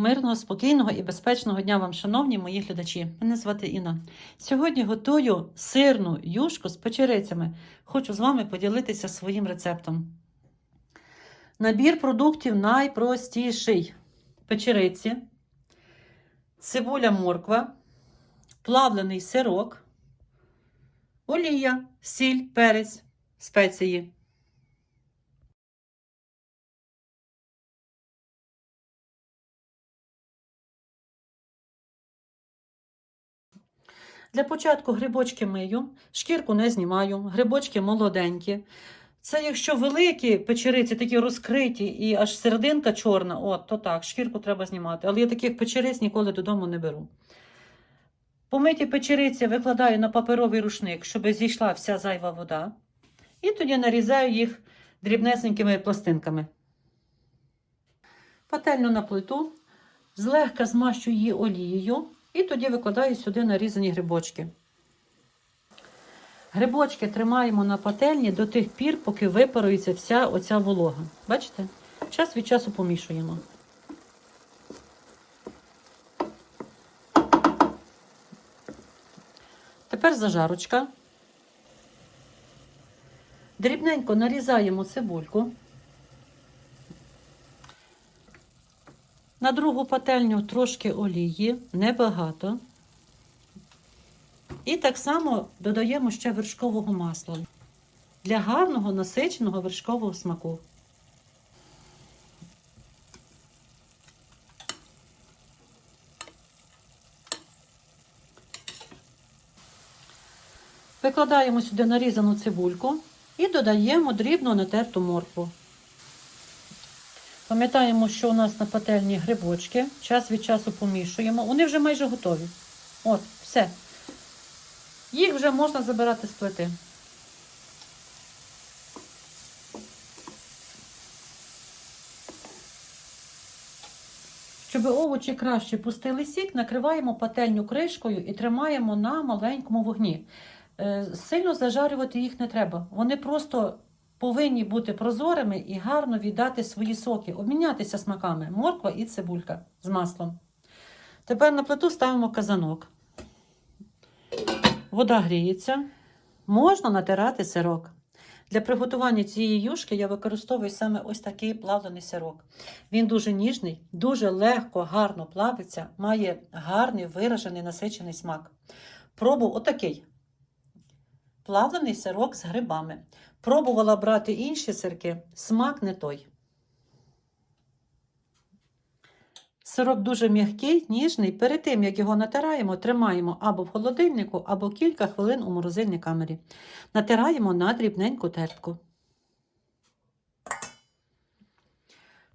Мирного, спокійного і безпечного дня вам, шановні мої глядачі. Мене звати Інна. Сьогодні готую сирну юшку з печерицями. Хочу з вами поділитися своїм рецептом. Набір продуктів найпростіший: печериці, цибуля морква, плавлений сирок, олія, сіль, перець, спеції. Для початку грибочки мию, шкірку не знімаю, грибочки молоденькі. Це якщо великі печериці, такі розкриті і аж серединка чорна, от, то так, шкірку треба знімати. Але я таких печериць ніколи додому не беру. Помиті печериці викладаю на паперовий рушник, щоб зійшла вся зайва вода. І тоді нарізаю їх дрібнесенькими пластинками. Пательню на плиту, злегка змащую її олією. І тоді викладаю сюди нарізані грибочки. Грибочки тримаємо на пательні до тих пір, поки випарується вся оця волога. Бачите? Час від часу помішуємо. Тепер зажарочка. Дрібненько нарізаємо цибульку. На другу пательню трошки олії, небагато. І так само додаємо ще вершкового масла для гарного насиченого вершкового смаку. Викладаємо сюди нарізану цибульку і додаємо дрібно натерту моркву. Пам'ятаємо, що у нас на пательні грибочки. Час від часу помішуємо. Вони вже майже готові. От, все. Їх вже можна забирати з плити. Щоб овочі краще пустили сік, накриваємо пательню кришкою і тримаємо на маленькому вогні. Е, Сильно зажарювати їх не треба. Вони просто повинні бути прозорими і гарно віддати свої соки, обмінятися смаками морква і цибулька з маслом. Тепер на плиту ставимо казанок. Вода гріється. Можна натирати сирок. Для приготування цієї юшки я використовую саме ось такий плавлений сирок. Він дуже ніжний, дуже легко, гарно плавиться, має гарний виражений насичений смак. Пробував отакий плавлений сирок з грибами. Пробувала брати інші сирки, смак не той. Сирок дуже м'який, ніжний. Перед тим, як його натираємо, тримаємо або в холодильнику, або кілька хвилин у морозильній камері. Натираємо на дрібненьку тертку.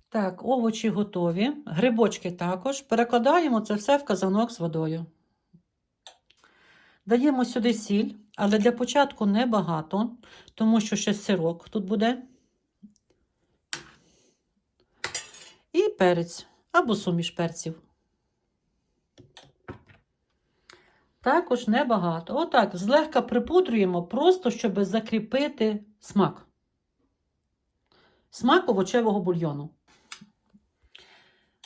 Так, овочі готові. Грибочки також. Перекладаємо це все в казанок з водою. Даємо сюди сіль, але для початку небагато, тому що ще сирок тут буде. І перець або суміш перців. Також небагато. Отак, злегка припудрюємо, просто щоб закріпити смак. Смак овочевого бульйону.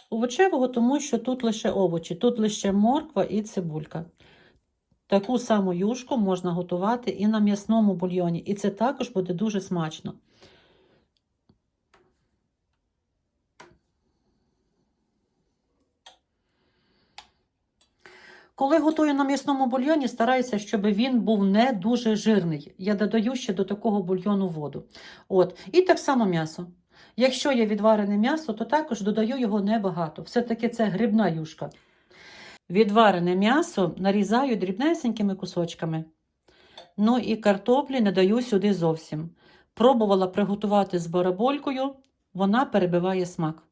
Овочевого, тому що тут лише овочі, тут лише морква і цибулька. Таку саму юшку можна готувати і на м'ясному бульйоні, і це також буде дуже смачно. Коли готую на м'ясному бульйоні, стараюся, щоб він був не дуже жирний. Я додаю ще до такого бульйону воду. От. І так само м'ясо. Якщо є відварене м'ясо, то також додаю його небагато. Все-таки це грибна юшка. Відварене м'ясо нарізаю дрібнесенькими кусочками. Ну і картоплі не даю сюди зовсім. Пробувала приготувати з бараболькою, вона перебиває смак.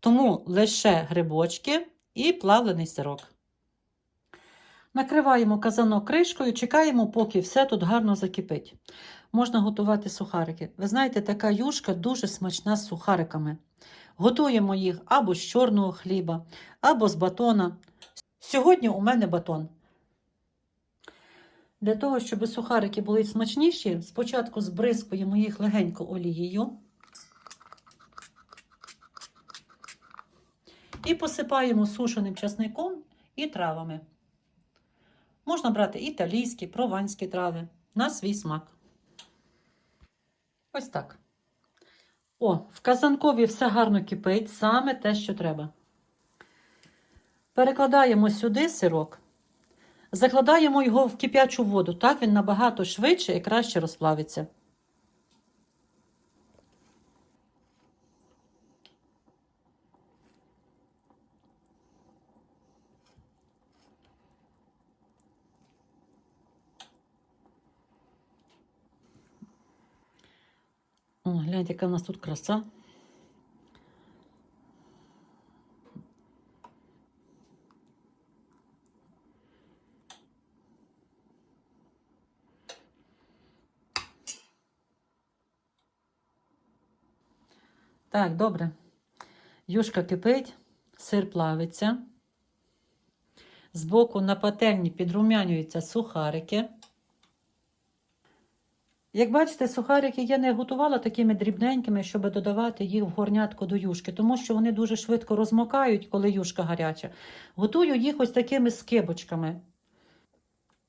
Тому лише грибочки і плавлений сирок. Накриваємо казанок кришкою, чекаємо, поки все тут гарно закипить. Можна готувати сухарики. Ви знаєте, така юшка дуже смачна з сухариками. Готуємо їх або з чорного хліба, або з батона. Сьогодні у мене батон. Для того, щоб сухарики були смачніші, спочатку збризкуємо їх легенько олією. І посипаємо сушеним часником і травами. Можна брати італійські, прованські трави на свій смак. Ось так. О, в казанкові все гарно кипить, саме те, що треба. Перекладаємо сюди сирок, закладаємо його в кип'ячу воду. Так він набагато швидше і краще розплавиться. О, гляньте, яка в нас тут краса. Так, добре. Юшка кипить, сир плавиться. Збоку на пательні підрумянюються сухарики. Як бачите, сухарики я не готувала такими дрібненькими, щоб додавати їх в горнятку до юшки, тому що вони дуже швидко розмокають, коли юшка гаряча. Готую їх ось такими скибочками.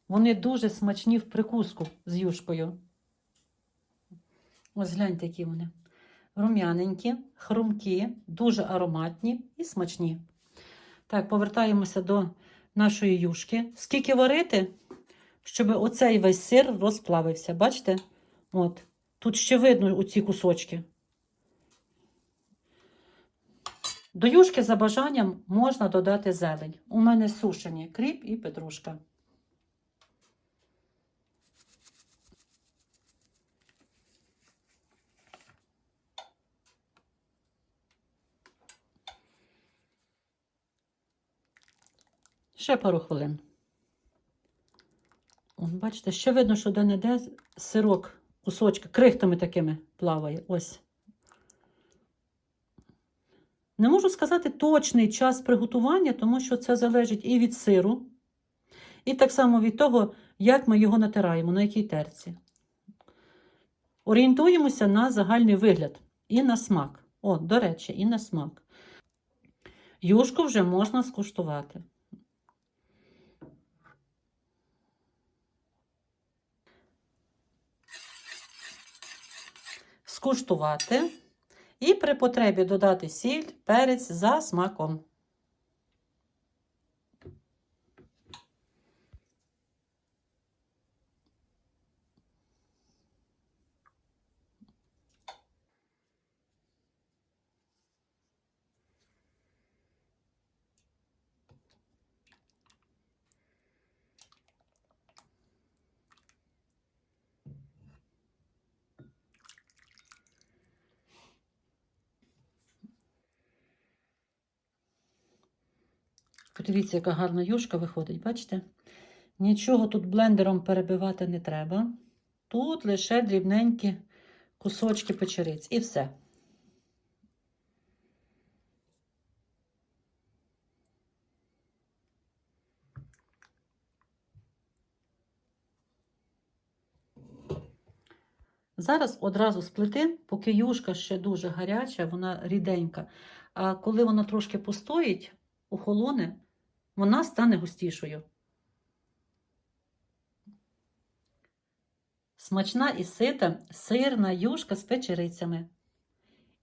Вони дуже смачні в прикуску з юшкою. Ось гляньте, які вони. Рум'яненькі, хрумкі, дуже ароматні і смачні. Так, повертаємося до нашої юшки. Скільки варити, щоб оцей весь сир розплавився. Бачите? От. Тут ще видно оці кусочки. До юшки за бажанням можна додати зелень. У мене сушені кріп і петрушка. Ще пару хвилин. О, бачите, ще видно, що де-не-де сирок, кусочки, крихтами такими плаває. Ось. Не можу сказати точний час приготування, тому що це залежить і від сиру, і так само від того, як ми його натираємо, на якій терці. Орієнтуємося на загальний вигляд і на смак. О, до речі, і на смак. Юшку вже можна скуштувати. Скуштувати і при потребі додати сіль, перець за смаком. Подивіться, яка гарна юшка виходить, бачите? Нічого тут блендером перебивати не треба. Тут лише дрібненькі кусочки печериць і все. Зараз одразу з поки юшка ще дуже гаряча, вона ріденька. А коли вона трошки постоїть, охолоне, вона стане густішою. Смачна і сита сирна юшка з печерицями.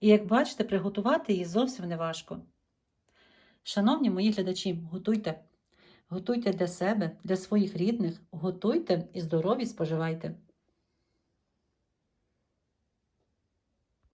І, як бачите, приготувати її зовсім не важко. Шановні мої глядачі, готуйте. Готуйте для себе, для своїх рідних, готуйте і здорові споживайте.